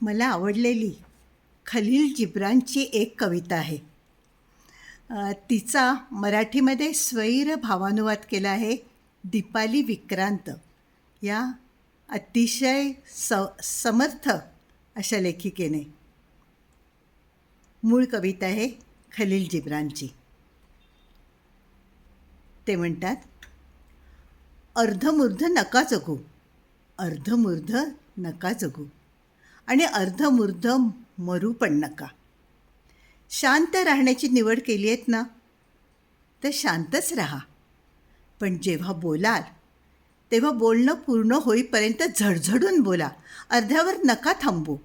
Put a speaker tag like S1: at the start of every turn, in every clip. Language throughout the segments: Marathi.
S1: मला आवडलेली खलील जिब्रांची एक कविता आहे. तिचा मराठीमध्ये स्वैर भावानुवाद केला आहे दीपाली विक्रांत. या अतिशय स समर्थ अशा लेखिकेने. मूळ कविता आहे खलील जिब्रांची. ते म्हणतात अर्धमूर्ध नका जगू अर्धमूर्ध नका जगू. आणि अर्धमूर्ध मरू पण नका. शांत राहण्याची निवड केली आहेत ना तर शांतच राहा. पण जेव्हा बोलाल तेव्हा बोलणं पूर्ण होईपर्यंत झडझडून बोला. अर्ध्यावर नका थांबू.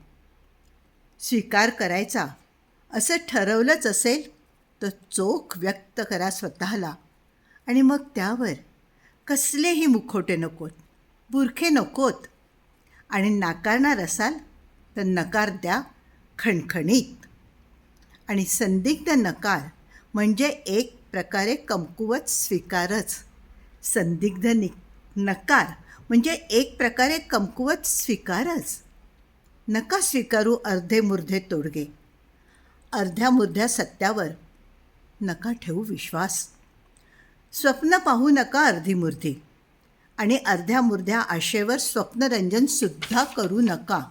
S1: स्वीकार करायचा. असं ठरवलंच असेल तर चोख व्यक्त करा स्वतःला. आणि मग त्यावर कसलेही मुखोटे नकोत बुरखे नकोत. आणि नाकारणार असाल तर नकार द्या खणखणीत. आणि संदिग्ध नकार म्हणजे एक प्रकारे कमकुवत स्वीकारच. संदिग्ध नि नकार म्हणजे एक प्रकारे कमकुवत स्वीकारच. नका स्वीकारू अर्धे मुर्धे तोडगे. अर्ध्या मुर्ध्या सत्यावर नका ठेवू विश्वास. स्वप्न पाहू नका अर्धी मुर्धी. आणि अर्ध्या मुर्ध्या आशेवर स्वप्नरंजनसुद्धा करू नका.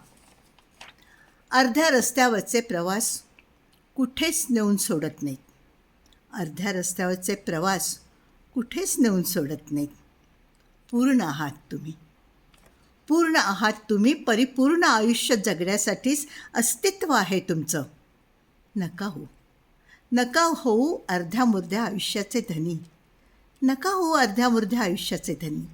S1: अर्ध्या रस्त्यावरचे प्रवास कुठेच नेऊन सोडत नाहीत. अर्ध्या रस्त्यावरचे प्रवास कुठेच नेऊन सोडत नाहीत. पूर्ण आहात तुम्ही. पूर्ण आहात तुम्ही परिपूर्ण आयुष्य जगण्यासाठीच अस्तित्व आहे तुमचं. नका हो. नका होऊ अर्ध्या मुर्ध्या आयुष्याचे धनी. नका होऊ अर्ध्या मुर्ध्या आयुष्याचे धनी.